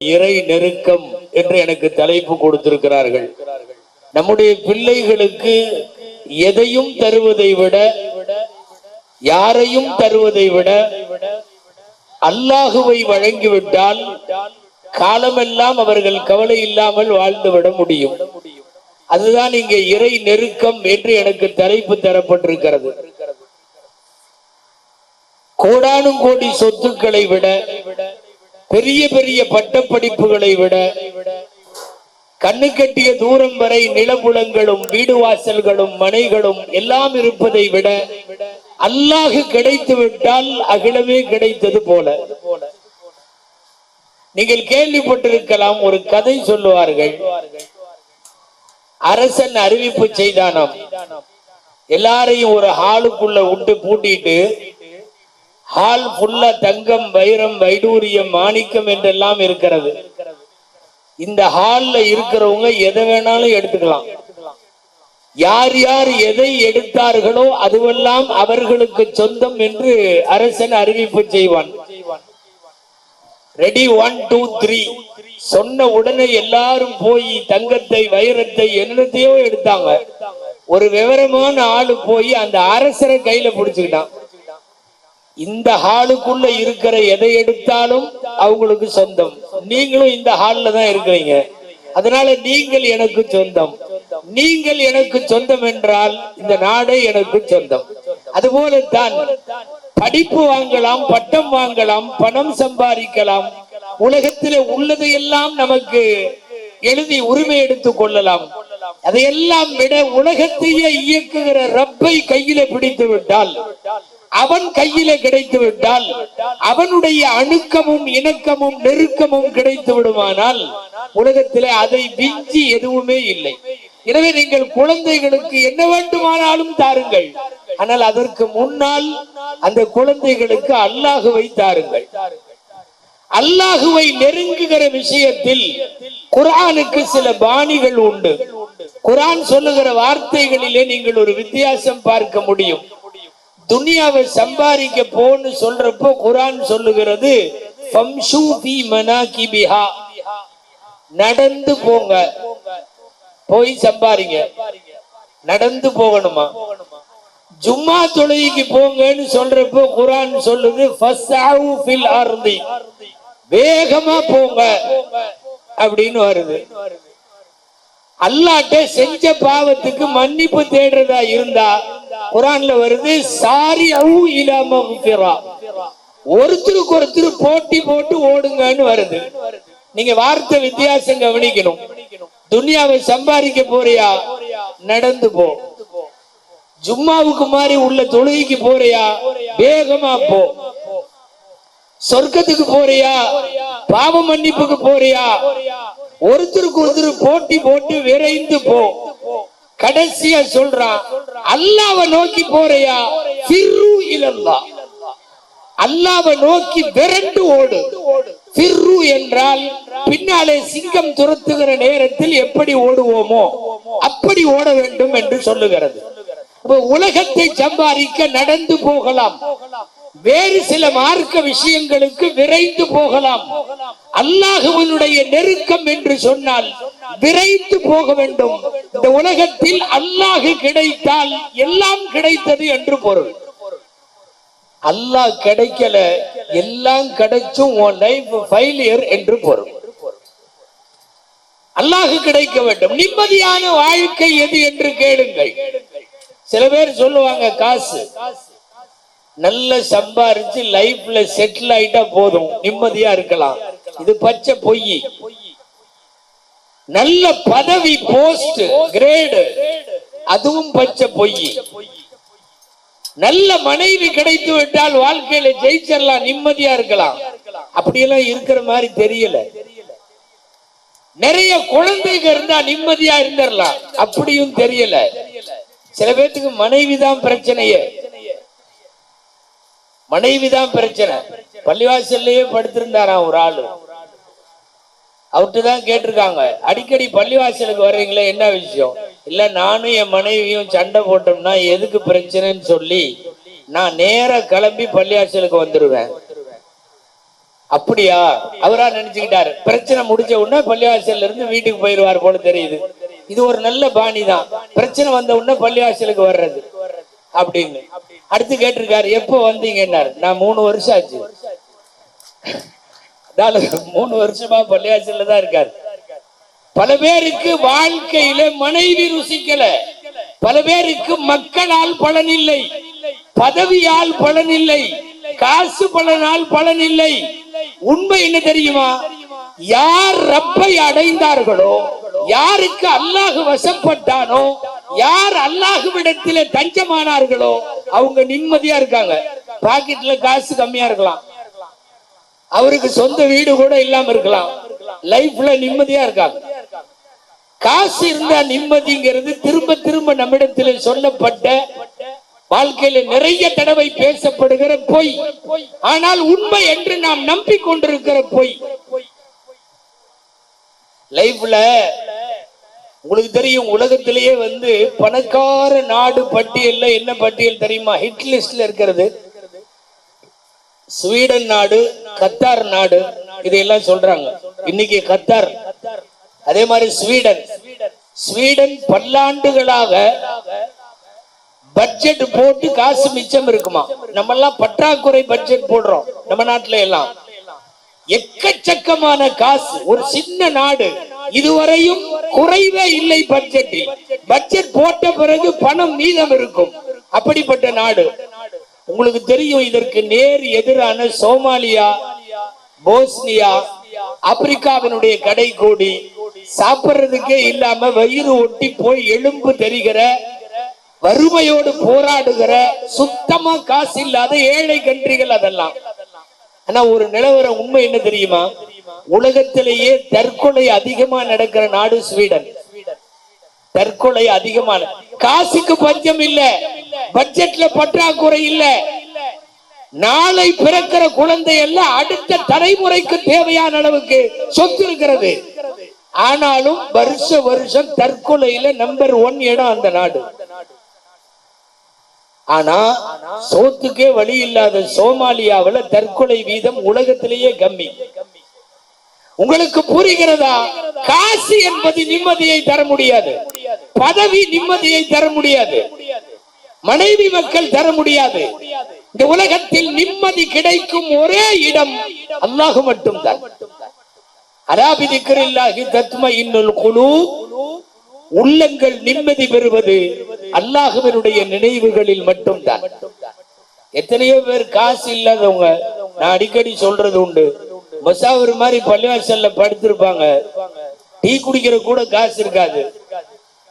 இறை நெருக்கம் என்று எனக்கு தலைப்பு கொடுத்திருக்கிறார்கள். நம்முடைய பிள்ளைகளுக்கு எதையும் தருவதை விட யாரையும் தருவதை விட அல்லாஹுவை வழங்கிவிட்டால் காலமெல்லாம் அவர்கள் கவலை இல்லாமல் வாழ்ந்துவிட முடியும். அதுதான் இங்கே இறை நெருக்கம் என்று எனக்கு தலைப்பு தரப்பட்டிருக்கிறது. கோடானும் கோடி சொத்துக்களை விட பெரிய பெரிய பட்டப்படிப்புகளை விட கண்ணு கட்டிய தூரம் வரை நிலபுலங்களும் வீடு வாசல்களும் மனைகளும் எல்லாம் இருப்பதை விட அல்லாஹு கிடைத்து விட்டால் அகிலமே கிடைத்தது போல. நீங்கள் கேள்விப்பட்டிருக்கலாம் ஒரு கதை சொல்லுவார்கள். அரசன் அறிவிப்பு செய்தானாம். எல்லாரையும் ஒரு ஹாலுக்குள்ள விட்டு பூட்டிட்டு ஹால் ஃபுல்லா தங்கம் வைரம் வைடூரியம் மாணிக்கம் என்றெல்லாம் இருக்கிறது. இந்த ஹால்ல இருக்கிறவங்க எதை வேணாலும் எடுத்துக்கலாம். யார் யார் எதை எடுத்தார்களோ அதுவெல்லாம் அவர்களுக்கு சொந்தம் என்று அரசன் அறிவிப்பு செய்வான். ரெடி ஒன் டூ த்ரீ சொன்ன உடனே எல்லாரும் போய் தங்கத்தை வைரத்தை என்னத்தையோ எடுத்தாங்க. ஒரு விவரமான ஆளு போய் அந்த அரசரை கையில பிடிச்சுக்கிட்டான். இந்த ஹாலுக்குள்ள இருக்கிற எதை எடுத்தாலும் அவங்களுக்கு சொந்தம். நீங்களும் இந்த ஹால்ல தான் இருக்கிறீங்க. அதனால நீங்கள் எனக்கு சொந்தம். நீங்கள் எனக்கு சொந்தம் என்றால் இந்த நாடே எனக்கு சொந்தம். அதுபோல தான் படிப்பு வாங்கலாம் பட்டம் வாங்கலாம் பணம் சம்பாதிக்கலாம். உலகத்திலே உள்ளதையெல்லாம் நமக்கு எழுதி உரிமை எடுத்துக் கொள்ளலாம். அதையெல்லாம் விட உலகத்தையே இயக்குகிற ரப்பை கையில பிடித்து விட்டால் அவன் கையில கிடைத்து விட்டால் அவனுடைய அணுக்கமும் இணக்கமும் நெருக்கமும் கிடைத்து விடுமானால் உலகத்திலே அதை விஞ்சி எதுவுமே இல்லை. எனவே நீங்கள் குழந்தைகளுக்கு என்ன வேண்டுமானாலும் தாருங்கள். ஆனால் அதற்கு முன்னால் அந்த குழந்தைகளுக்கு அல்லாஹுவை தாருங்கள். அல்லாஹுவை நெருங்குகிற விஷயத்தில் குரானுக்கு சில பாணிகள் உண்டு. குரான் சொல்லுகிற வார்த்தைகளிலே நீங்கள் ஒரு வித்தியாசம் பார்க்க முடியும். துனியாவை சம்பாதிக்க போன்னு சொல்றப்போ குரான் சொல்லுகிறது நடந்து போங்க. போய் சம்பாதிங்க. நடந்து போகணுமா? ஜும்மா தொழுகைக்கு போங்கன்னு சொல்றப்போ குரான் சொல்லுது வேகமா போங்க அப்படின்னு வருது. அல்லாட்ட செஞ்ச பாவத்துக்கு மன்னிப்பு தேடுறதா இருந்தா குரான்ல வருது சாரி அவு இலாம ஒருத்தருக்கு ஒருத்தர் போட்டி போட்டு ஓடுங்கன்னு வருது. நீங்க வார்த்தை வித்தியாசம் கவனிக்கணும். துனியாவை சம்பாதிக்க போறியா? நடந்து போ. ஜும்மாவுக்கு மாதிரி உள்ள தொழுகைக்கு போறியா? வேகமா போ. சொர்க்கத்துக்கு போறியா? பாவ மன்னிப்புக்கு போறியா? ஒருத்தருக்கு ஒருத்தர் போட்டி போட்டு விரைந்து போ. கடைசியா சொல்றான் அல்லாவை நோக்கி போறியா? ஃபிர்ரு இலல்லா. அல்லாவை நோக்கி விரண்டு ஓடு. சிறு என்றால் பின்னாலே சிங்கம் துரத்துகிற நேரத்தில் எப்படி ஓடுவோமோ அப்படி ஓட வேண்டும் என்று சொல்லுகிறது. உலகத்தை சம்பாதிக்க நடந்து போகலாம். வேறு சில மார்க்க விஷயங்களுக்கு விரைந்து போகலாம். அல்லாஹுவனுடைய நெருக்கம் என்று சொன்னால் விரைந்து போக வேண்டும். இந்த உலகத்தில் அல்லாஹு கிடைத்தால் எல்லாம் கிடைத்தது என்று பொருள். அல்லாஹ் கிடைக்கல எல்லாம் கிடைச்சும் உன் லைஃப் ஃபெயிலியர் என்று பொருள். அல்லாஹு கிடைக்க வேண்டும். நிம்மதியான வாழ்க்கை எது என்று கேளுங்கள். சில பேர் சொல்லுவாங்க காசு. நல்ல சம்பாரிச்சு லைஃப்ல செட்டில் ஆயிட்டா போதும் நிம்மதியா இருக்கலாம். இது பச்சை பொய். நல்ல பதவி போஸ்ட் கிரேடு அதுவும் பச்சை பொய். நல்ல மனைவி கிடைத்து விட்டால் வாழ்க்கையில ஜெயிச்சிடலாம் நிம்மதியா இருக்கலாம். அப்படியெல்லாம் இருக்கிற மாதிரி தெரியல. நிறைய குழந்தைங்க இருந்தா நிம்மதியா இருந்துடலாம் அப்படியும் தெரியல. சில பேர்த்துக்கு மனைவிதான் பிரச்சனையே. மனைவிதான் பிரச்சனை. பள்ளிவாசல்லையே படுத்திருந்தாராம் ஒரு ஆளு. அவர்கிட்ட தான் கேட்டிருக்காங்க. அடிக்கடி பள்ளிவாசலுக்கு வர்றீங்களே என்ன விஷயம்? இல்ல நானும் என் மனைவியும் சண்டை போட்டோம்னா எதுக்கு பிரச்சனைன்னு சொல்லி நான் நேரா கிளம்பி பள்ளிவாசலுக்கு வந்துருவேன். அப்படியா? அவரா நினைச்சுக்கிட்டாரு. பிரச்சனை முடிஞ்ச உடனே பள்ளிவாசல்ல இருந்து வீட்டுக்கு போயிருவார் போல தெரியுது. இது ஒரு நல்ல பாணி தான். பிரச்சனை வந்த உடனே பள்ளிவாசலுக்கு வர்றது. அப்படின்னு. அடுத்து கேட்டிருக்காரு எப்போ வந்தீங்கன்னாரு. நான் மூணு வருஷம் ஆச்சு. மூணு வருஷமா பள்ளிவாசல்ல தான் இருக்காரு. பல பேருக்கு வாழ்க்கையில மனைவி ருசிக்கல. பல பேருக்கு மக்களால் பலன் இல்லை. பதவியால் பலன் இல்லை. காசு பலனால் பலன் இல்லை. உண்மை என்ன தெரியுமா? யார் ரப்பை அடைந்தார்களோ யாருக்கு அல்லாஹ் வசப்பட்டானோ யார் அல்லாஹுவிடத்திலே தஞ்சமானார்களோ அவங்க நிம்மதியா இருக்காங்க. பாக்கெட்ல காசு கம்மியா இருக்கலாம். அவருக்கு சொந்த வீடு கூட இல்லாம இருக்கலாம். லைஃப்ல நிம்மதியா இருக்காங்க. காசு இருந்தா நிம்மதிங்கிறது திரும்ப திரும்ப நம்மிடத்தில் சொல்லப்பட்ட வாழ்க்கையில நிறைய தடவை பேசப்படுகிற பொய். ஆனால் உண்மை என்று நாம் நம்பிக்கொண்டிருக்கிற பொய். லைஃப்ல உங்களுக்கு தெரியும் உலகத்திலேயே வந்து பணக்கார நாடு பட்டியல்ல என்ன பட்டியல் தெரியுமா? ஹிட் லிஸ்ட்ல இருக்கிறது. ஸ்வீடன் நாடு கத்தார் நாடு இதையெல்லாம் சொல்றாங்க. இன்னைக்கு கத்தார். அதே மாதிரி ஸ்வீடன். ஸ்வீடன் பல்லாண்டுகளாக பட்ஜெட் போட்டு காசு மிச்சம் இருக்குமா? நம்ம எல்லாம் பற்றாக்குறை பட்ஜெட் போடுறோம் நம்ம நாட்டுல எல்லாம். எக்கச்சக்கமான காசு. ஒரு சின்ன நாடு. இதுவரையும் குறைவே இல்லை பட்ஜெட்டில் பட்ஜெட் போட்ட பிறகு பணம் மீதம் இருக்கும். அப்படிப்பட்ட நாடு. உங்களுக்கு தெரியும் இதற்கு நேர் எதிரான சோமாலியா போஸ்னியா ஆப்பிரிக்காவினுடைய கடைகோடி. சாப்பிடுறதுக்கே இல்லாம வயிறு ஒட்டி போய் எலும்பு தெரிகிற வறுமையோடு போராடுகிற சுத்தமா காசு இல்லாத ஏழை கன்றிகள் அதெல்லாம். ஆனா ஒரு நிலவர உண்மை என்ன தெரியுமா? உலகத்திலேயே தற்கொலை அதிகமா நடக்கிற நாடு ஸ்வீடன். தற்கொலை அதிகமான காசுக்கு பஞ்சம் இல்ல. பட்ஜெட்ல பற்றாக்குறை இல்ல. நாளை பிறக்கிற குழந்தை எல்லாம் அடுத்த தலைமுறைக்கு தேவையான அளவுக்கு சொத்து இருக்கிறது. ஆனாலும் வருஷ வருஷம் தற்கொலையில நம்பர் ஒன் இடம் அந்த நாடு. ஆனா சோத்துக்கே வழி இல்லாத சோமாலியாவுல தற்கொலை வீதம் உலகத்திலேயே கம்மி. உங்களுக்கு புரிகிறதா? காசு என்பது நிம்மதியை தர முடியாது. பதவி நிம்மதியை தர முடியாது. மனைவி மக்கள் தர முடியாது. இந்த உலகத்தில் நிம்மதி கிடைக்கும் ஒரே இடம் அல்லாஹ் மட்டும்தான். அராபி தத்ம இன்னுல் குழு உள்ளங்கள் நிம்மதி பெறுவது அல்லாஹுவனுடைய நினைவுகளில் மட்டும்தான். எத்தனையோ பேர் காசு இல்லாதவங்க நான் அடிக்கடி சொல்றது உண்டு. மசாவர் மாதிரி பள்ளிவாசல்ல படுத்திருப்பாங்க. டீ குடிக்கிற கூட காசு இருக்காது.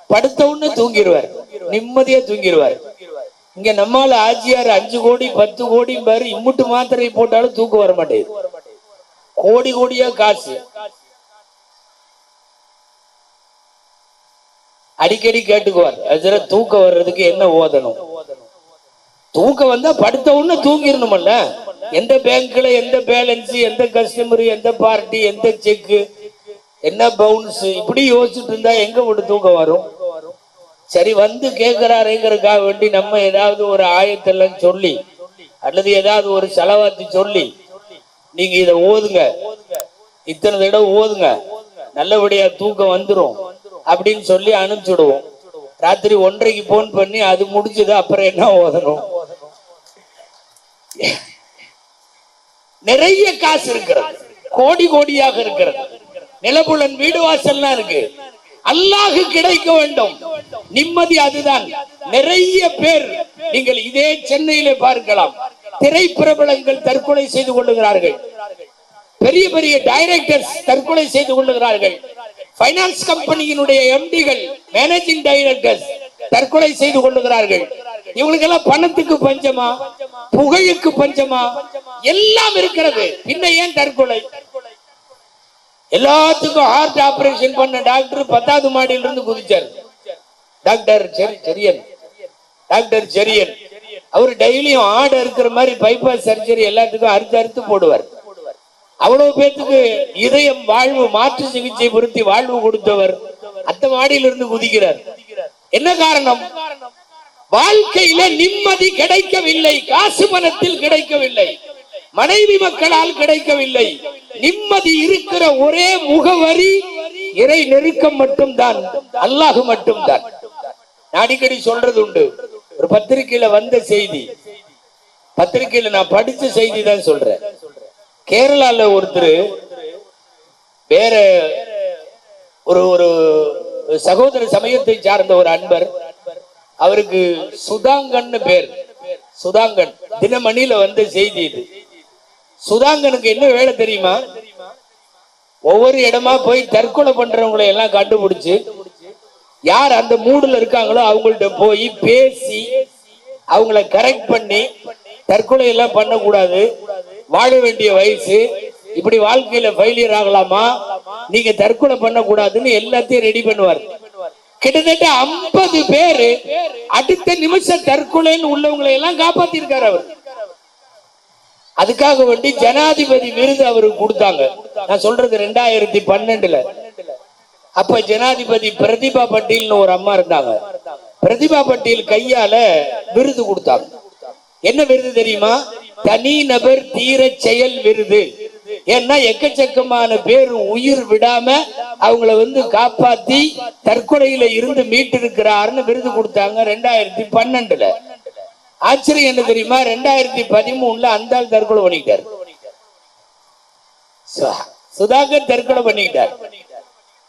படுத்த உடனே தூங்கிடுவார். நிம்மதியா தூங்கிடுவார். இங்க நம்மால ஆஜியார் அஞ்சு கோடி பத்து கோடி பாரு இம்முட்டு மாத்திரை போட்டாலும் தூக்கு வர மாட்டேங்குது. கோடி கோடியா காசு. அடிக்கடி கேட்டுக்குவார். அதுல தூக்கம் வர்றதுக்கு என்ன ஓதணும்? தூக்கம் வந்தா படுத்த உடனே தூங்கிடணுமல்ல? எந்த பேங்க்ல எந்த பேலன்ஸ் எந்த கஸ்டமர் எந்த பார்ட்டி எந்த செக் என்ன பவுன்ஸ் இப்படி யோசிச்சுட்டு இருந்தா எங்க ஒரு தூக்கம் வரும்? சரி வந்து கேட்கிறாருங்கிறதுக்காக வேண்டி நம்ம ஏதாவது ஒரு ஆயத்தெல்லாம் சொல்லி அல்லது ஏதாவது ஒரு செலவாத்தி சொல்லி நீங்க இத ஓதுங்க. இத்தனை தடவை ஓதுங்க. நல்லபடியா தூக்கம் வந்துடும் அப்படின்னு சொல்லி அனுப்பிச்சுடுவோம். ராத்திரி ஒன்றைக்கு போன் பண்ணி அது முடிஞ்சது அப்புறம் என்ன ஓதணும்? நிறைய காசு இருக்கிறது. கோடி கோடியாக இருக்கிறது. நிலபுலன் வீடு வாசல்லாம் இருக்கு. அல்லாஹு கிடைக்க வேண்டும். நிம்மதி அதுதான். நிறைய பேர் நீங்கள் இதே சென்னையிலே பார்க்கலாம். திரைப்பிரபலங்கள் தற்கொலை செய்து கொள்ளுகிறார்கள். பெரிய பெரிய டைரக்டர்ஸ் தற்கொலை செய்து கொள்ளுகிறார்கள். பைனான்ஸ் கம்பெனியினுடைய எம்டிகள் மேனேஜிங் டைரக்டர் தற்கொலை செய்து கொள்ளுகிறார்கள். இவங்களுக்கெல்லாம் பணத்துக்கு பஞ்சமா புகழுக்கு பஞ்சமா எல்லாம் இருக்கிறது. பின்ன ஏன் தற்கொலை? எல்லாத்துக்கும் ஹார்ட் ஆபரேஷன் பண்ண டாக்டர் பத்தாவது மாடியில இருந்து குதிச்சார். டாக்டர் ஜெரியன் செரியன் டாக்டர் செரியன் அவர் டெய்லியும் ஆடு இருக்கிற மாதிரி பைபாஸ் சர்ஜரி எல்லாத்துக்கும் அறுத்து அறுத்து போடுவார். அவ்வளவு பேத்துக்கு இதயம் வாழ்வு மாற்று சிகிச்சை பொருத்தி வாழ்வு கொடுத்தவர் அந்த மாடியில இருந்து குதிக்கிறார். என்ன காரணம்? வாழ்க்கையில நிம்மதி கிடைக்கவில்லை காசு பணத்தில் கிடைக்கவில்லை மனைவி மக்களால் கிடைக்கவில்லை நிம்மதி இருக்கிற ஒரே முகவரி இறை நெருக்கம் மட்டும்தான் அல்லாஹ் மட்டும்தான். நான் அடிக்கடி சொல்றது உண்டு. ஒரு பத்திரிக்கையில வந்த செய்தி பத்திரிக்கையில நான் படிச்ச செய்தி தான் சொல்றேன். கேரளால ஒருத்தர் வேற ஒரு ஒரு சகோதர சமயத்தை சார்ந்த ஒரு அன்பர். அவருக்கு சுதாங்கன்னு பேர். சுதாங்கன். தினமணியில வந்து செய்தி இது. சுதாங்கனுக்கு என்ன வேலை தெரியுமா? ஒவ்வொரு இடமா போய் தற்கொலை பண்றவங்களை எல்லாம் கண்டுபிடிச்சு யார் அந்த மூடுல இருக்காங்களோ அவங்கள்ட்ட போய் பேசி அவங்கள கரெக்ட் பண்ணி தற்கொலை எல்லாம் பண்ணக்கூடாது. வாழ வேண்டிய வயசு. இப்படி வாழ்க்கையில ஃபெயிலியர் ஆகலாமா? நீங்க தற்கொலை பண்ணக்கூடாதுன்னு எல்லாத்தையும் ரெடி பண்ணுவார். கிட்டத்தட்ட ஐம்பது பேரு அடுத்த நிமிஷம் தற்கொலைன்னு உள்ளவங்களை எல்லாம் காப்பாத்திருக்காரு அவர். அதுக்காக வேண்டி ஜனாதிபதி விருது அவருக்கு கொடுத்தாங்க. நான் சொல்றது ரெண்டாயிரத்தி பன்னெண்டுல. அப்ப ஜனாதிபதி பிரதிபா பட்டீல்னு ஒரு அம்மா இருந்தாங்க. பிரதிபா பட்டீல் கையால விருது கொடுத்தாங்க. என்ன விருது தெரியுமா? தனி நபர் தீர செயல் விருது. ஏன்னா எக்கச்சக்கமான பேர் உயிர் விடாம அவங்கள வந்து காப்பாத்தி தற்கொலையில இருந்து மீட்டு இருக்கிறாருன்னு விருது கொடுத்தாங்க ரெண்டாயிரத்தி பன்னெண்டுல. ஆச்சரியம் என்ன தெரியுமா? ரெண்டாயிரத்தி பதிமூணுல அந்த ஆள் தற்கொலை பண்ணிட்டார். சுதாகர் தற்கொலை பண்ணிட்டார்.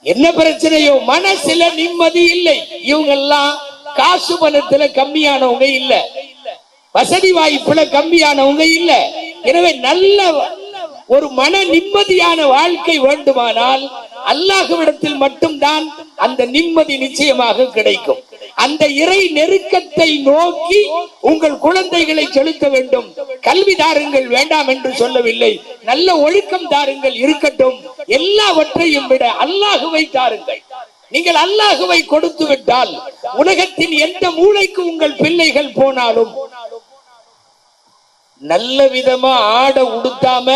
என்ன பிரச்சனையோ? மனசுல நிம்மதி இல்லை. இவங்க எல்லாம் காசு பணத்துல கம்மியானவங்க இல்ல. வசதி வாய்ப்புல கம்மியானவங்க இல்ல. எனவே நல்ல ஒரு மன நிம்மதியான வாழ்க்கை வேண்டுமானால் அல்லாஹுவிடத்தில் மட்டும்தான் அந்த நிம்மதி நிச்சயமாக கிடைக்கும். அந்த இறை நெருக்கத்தை நோக்கி உங்கள் குழந்தைகளை செலுத்த வேண்டும். கல்வி தாருங்கள் வேண்டாம் என்று சொல்லவில்லை. நல்ல ஒழுக்கம் தாருங்கள் இருக்கட்டும். எல்லாவற்றையும் விட அல்லாஹுவை தாருங்கள். நீங்கள் அல்லாஹுவை கொடுத்து விட்டால் உலகத்தின் எந்த மூளைக்கு உங்கள் பிள்ளைகள் போனாலும் நல்ல விதமா ஆட உடுத்தாம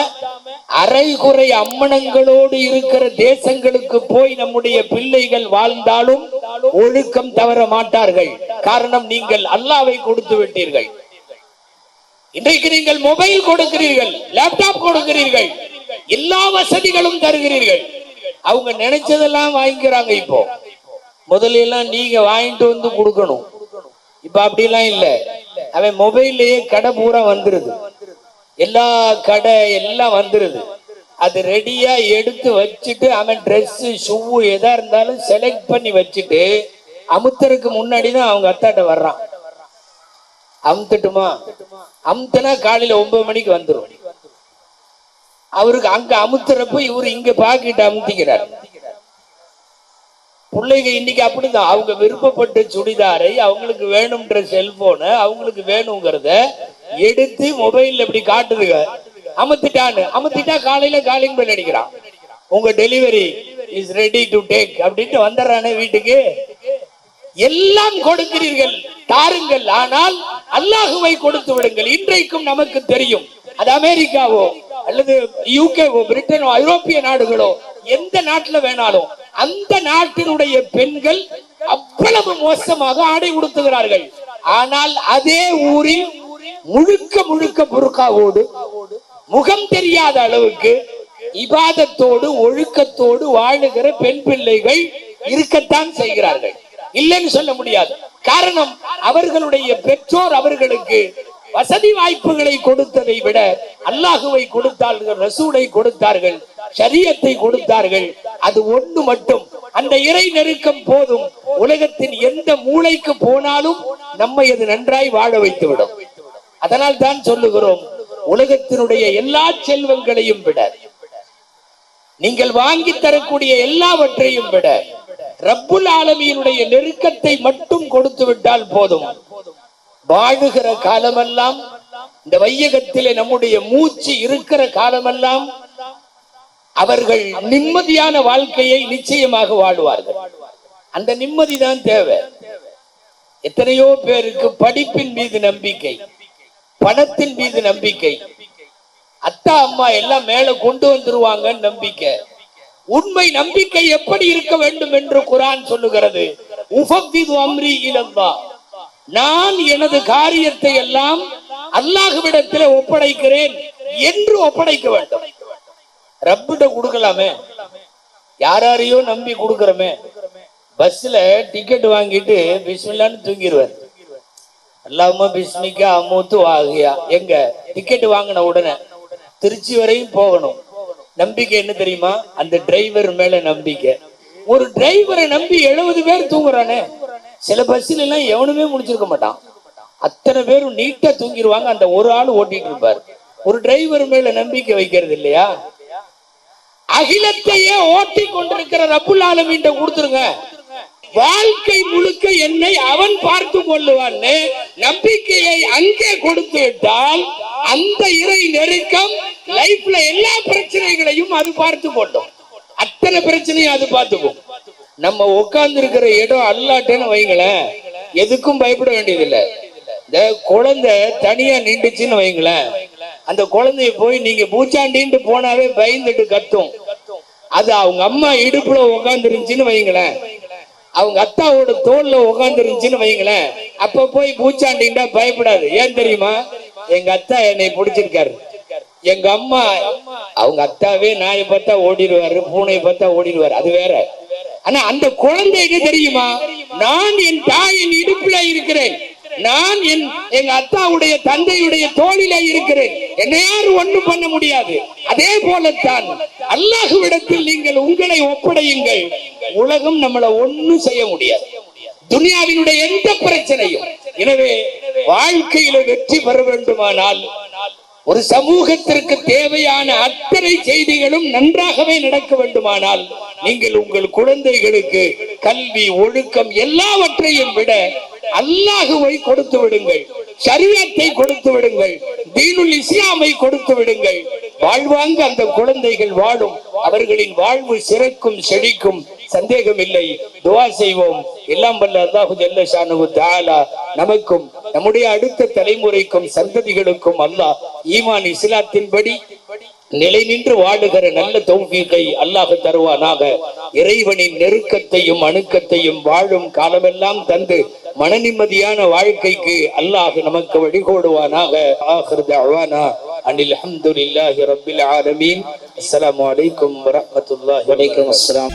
அரைகுறை அம்மனங்களோடு இருக்கிற தேசங்களுக்கு போய் நம்முடைய பிள்ளைகள் வாழ்ந்தாலும் ஒழுக்கம் தவற மாட்டார்கள். காரணம் நீங்கள் அல்லாவை கொடுத்து விட்டீர்கள். இன்றைக்கு நீங்கள் மொபைல் கொடுக்கிறீர்கள் லேப்டாப் கொடுக்கிறீர்கள் எல்லா வசதிகளும் தருகிறீர்கள். அவங்க நினைச்சதெல்லாம் வாங்கிக்கிறாங்க இப்போ. முதல்ல எல்லாம் நீங்க வாங்கிட்டு வந்து கொடுக்கணும். இப்ப அப்படிலாம் இல்ல. அவன் மொபைல்லயே கடை பூரா வந்துருது. எல்லா கடை எல்லாம் வந்துருது. அது ரெடியா எடுத்து வச்சுட்டு அவன் ட்ரெஸ் ஷூ எதா இருந்தாலும் செலக்ட் பண்ணி வச்சுட்டு அமுத்தருக்கு முன்னாடி தான் அவங்க அத்தாட்ட வர்றான். அமுத்துட்டுமா? அமுத்தனா காலையில ஒன்பது மணிக்கு வந்துடும் அவருக்கு அங்க அமுத்துறப்ப இவரு இங்க பாக்கிட்டு அமுத்திக்கிறார். பிள்ளைங்க இன்னைக்கு அப்படிதான். அவங்க விருப்பப்பட்ட சுடிதாரை அவங்களுக்கு வேணும்ன்ற செல்போனை அவங்களுக்கு வேணுங்கிறத எடுத்து மொபைல்ல இப்படி காட்டுதுங்க அமுத்திட்டான்னு. அமுத்திட்டா காலையில காலிங் பெல் அடிக்கிறான். உங்க delivery is ready to take அப்படின்ட்டு வந்துடுறானே வீட்டுக்கு. எல்லாம் கொடுக்கிறீர்கள். தாருங்கள். ஆனால் அல்லாஹுவை கொடுத்து விடுங்கள். இன்றைக்கும் நமக்கு தெரியும். அது அமெரிக்காவோ அல்லது யூகேவோ பிரிட்டனோ ஐரோப்பிய நாடுகளோ எந்த நாட்டுல வேணாலும் அந்த நாட்டினுடைய பெண்கள் அவ்வளவு மோசமாக ஆடை உடுத்துகிறார்கள். ஆனால் அதே ஊரில் முழுக்க முழுக்க புருக்காவோடு முகம் தெரியாத அளவுக்கு இபாதத்தோடு ஒழுக்கத்தோடு வாழுகிற பெண் பிள்ளைகள் இருக்கத்தான் செய்கிறார்கள். இல்லைன்னு சொல்ல முடியாது. காரணம் அவர்களுடைய பெற்றோர் அவர்களுக்கு வசதி வாய்ப்புகளை கொடுத்ததை விட அல்லாஹுவை கொடுத்தார்கள் ரசூலை கொடுத்தார்கள் சரியத்தை கொடுத்தார்கள். அது ஒண்ணு மட்டும். அந்த இறை நெருக்கம் போதும். உலகத்தின் எந்த மூளைக்கு போனாலும் நம்மை அது நன்றாய் வாழ வைத்து விடும் அதனால் தான் சொல்லுகிறோம் உலகத்தினுடைய எல்லா செல்வங்களையும் விட நீங்கள் வாங்கி தரக்கூடிய எல்லாவற்றையும் விட ரப்புல் ஆலமியினுடைய நெருக்கத்தை மட்டும் கொடுத்து விட்டால் போதும். வாழுகிற காலமெல்லாம் இந்த வையகத்திலே நம்முடைய மூச்சு இருக்கிற காலமெல்லாம் அவர்கள் நிம்மதியான வாழ்க்கையை நிச்சயமாக வாழுவார்கள். அந்த நிம்மதி தான் தேவை. எத்தனையோ பேருக்கு படிப்பின் மீது நம்பிக்கை பணத்தின் மீது நம்பிக்கை. அத்தா அம்மா எல்லாம் மேல கொண்டு வந்துருவாங்கன்னு நம்பிக்கை. உண்மை நம்பிக்கை எப்படி இருக்க வேண்டும் என்று குரான் சொல்லுகிறது. உஃபவ்விது அம்ரி இலல்லா. நான் எனது காரியத்தை எல்லாம் அல்லாஹுவிடத்தில் ஒப்படைக்கிறேன் என்று ஒப்படைக்க வேண்டும். ரப்பிட்ட கொடுக்கலாமே? யாரையோ நம்பி கொடுக்கறமே? பஸ்ல டிக்கெட் வாங்கிட்டு பிஸ்மில்லான்னு தூங்கிடுவார் அல்லாம பிஸ்மிக்கா அமுத்து ஆகியா எங்க? டிக்கெட் வாங்கின உடனே. திருச்சி வரையும் போகணும். நம்பிக்கை என்ன தெரியுமா? அந்த டிரைவர் மேல நம்பிக்கை. ஒரு டிரைவரை நம்பி எழுபது பேர் தூங்குறானே. சில பஸ்ஸில் எல்லாம் எவனுமே முடிச்சிருக்க மாட்டான். அத்தனை பேரும் நீட்டா தூங்கிடுவாங்க அந்த ஒரு ஆள் ஓட்டிட்டு இருப்பார். ஒரு டிரைவர் மேல நம்பிக்கை வைக்கிறது இல்லையா? அகிலத்தையே ஓட்டி கொண்டிருக்கிற ரப்புல் ஆலமீன் கொடுத்துருங்க. வாழ்க்கை முழுக்க என்னை அவன் பார்த்து கொள்ளுவான்னு நம்பிக்கையை அங்கே கொடுத்து விட்டால் அந்த இறை நெருக்கம் லைஃப்ல எல்லா பிரச்சனைகளையும் அது பார்த்து கொண்டோம் அத்தனை பிரச்சனையும் அது பார்த்துக்கும். நம்ம உட்கார்ந்து இருக்கிற இடம் அல்லாட்டேன்னு வைங்களேன். எதுக்கும் பயப்பட வேண்டியதில்லை. இந்த குழந்தை தனியா நின்றுச்சுன்னு வைங்களேன். அந்த குழந்தைய போய் நீங்க பூச்சாண்டின்ட்டு போனாவே பயந்துட்டு கத்தும். அது அவங்க அம்மா இடுப்புல உட்கார்ந்து இருந்துச்சுன்னு வைங்களேன். அவங்க அத்தாவோட தோல்ல உட்கார்ந்து இருந்துச்சுன்னு வைங்களேன். அப்ப போய் பூச்சாண்டின்டா பயப்படாது. ஏன் தெரியுமா? எங்க அத்தா என்னை பிடிச்சிருக்காரு. எங்க அம்மா அவங்க அத்தாவே நாயை பார்த்தா ஓடிடுவாரு பூனையை பார்த்தா ஓடிடுவாரு. அது வேற. ஆனா அந்த குழந்தைக்கு தெரியுமா? நான் என் தாயின் இடுப்புல இருக்கிறேன். நான் என் எங்க அத்தாவுடைய தந்தையுடைய தோளில இருக்கிறேன். என்னை யாரும் ஒண்ணும் பண்ண முடியாது. அதே போலத்தான் அல்லாஹுவிடத்தில் நீங்கள் உங்களை ஒப்படையுங்கள். உலகம் நம்மளை ஒண்ணும் செய்ய முடியாது. துனியாவினுடைய எந்த பிரச்சனையும். எனவே வாழ்க்கையில வெற்றி பெற வேண்டுமானால் ஒரு சமூகத்திற்கு தேவையான அத்தனை செய்திகளும் நன்றாகவே நடக்க வேண்டுமானால் நீங்கள் உங்கள் குழந்தைகளுக்கு கல்வி ஒழுக்கம் எல்லாவற்றையும் விட அல்லாஹுவை கொடுத்து விடுங்கள் சரியத்தை கொடுத்து விடுங்கள் தீனுல் இஸ்லாமை கொடுத்து விடுங்கள். வாழ்வாங்க அந்த குழந்தைகள் வாழும் அவர்களின் வாழ்வு சிறக்கும் செழிக்கும் சந்தேகம் இல்லை துவா செய்வோம். எல்லாம் வல்ல அல்லாஹு ஜல்ல ஷானு தாலா நமக்கும் நம்முடைய அடுத்த தலைமுறைக்கும் சந்ததிகளுக்கும் அல்லாஹ் ஈமான் இஸ்லாத்தின்படி நிலை நின்று வாழுகிற நல்ல தௌஃபீகை அல்லாஹ் தருவானாக. இறைவனின் நெருக்கத்தையும் அணுக்கத்தையும் வாழும் காலமெல்லாம் தந்து மன நிம்மதியான வாழ்க்கைக்கு அல்லாஹ் நமக்கு வழிகோடுவானாக. ஆஹிர் தஅவானா அனில் அல்ஹம்துலில்லாஹி ஆலமீன். வலைக்கம் அஸ்லாம்